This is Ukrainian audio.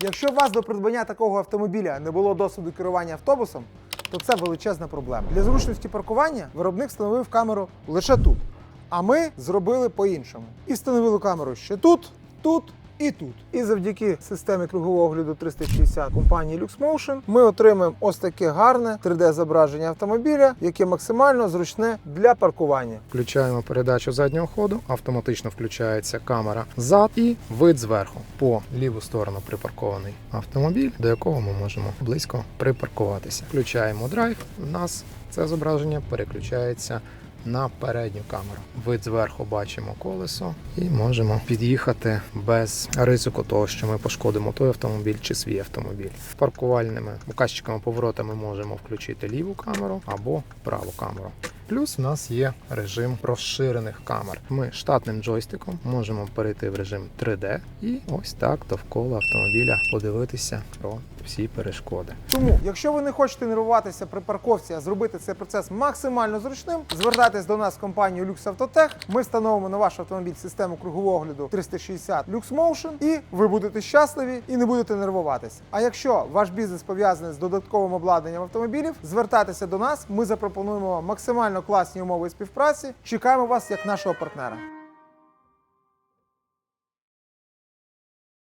Якщо у вас до придбання такого автомобіля не було досвіду керування автобусом, то це величезна проблема. Для зручності паркування виробник встановив камеру лише тут. А ми зробили по-іншому. І встановили камеру ще тут, тут і тут. І завдяки системі кругового огляду 360 компанії LuxMotion ми отримаємо ось таке гарне 3D-зображення автомобіля, яке максимально зручне для паркування. Включаємо передачу заднього ходу, автоматично включається камера зад і вид зверху по ліву сторону припаркований автомобіль, до якого ми можемо близько припаркуватися. Включаємо драйв. У нас це зображення переключається. На передню камеру. Вид зверху бачимо колесо і можемо під'їхати без ризику того, що ми пошкодимо той автомобіль чи свій автомобіль. Паркувальними указчиками поворотами можемо включити ліву камеру або праву камеру. Плюс в нас є режим розширених камер. Ми штатним джойстиком можемо перейти в режим 3D і ось так довкола автомобіля подивитися про всі перешкоди. Тому, якщо ви не хочете нервуватися при парковці, а зробити цей процес максимально зручним, звертайтесь до нас в компанію Lux Autotech. Ми встановимо на ваш автомобіль систему кругового огляду 360 Lux Motion, і ви будете щасливі і не будете нервуватися. А якщо ваш бізнес пов'язаний з додатковим обладнанням автомобілів, звертайтеся до нас. Ми запропонуємо вам максимально класні умови співпраці. Чекаємо вас як нашого партнера.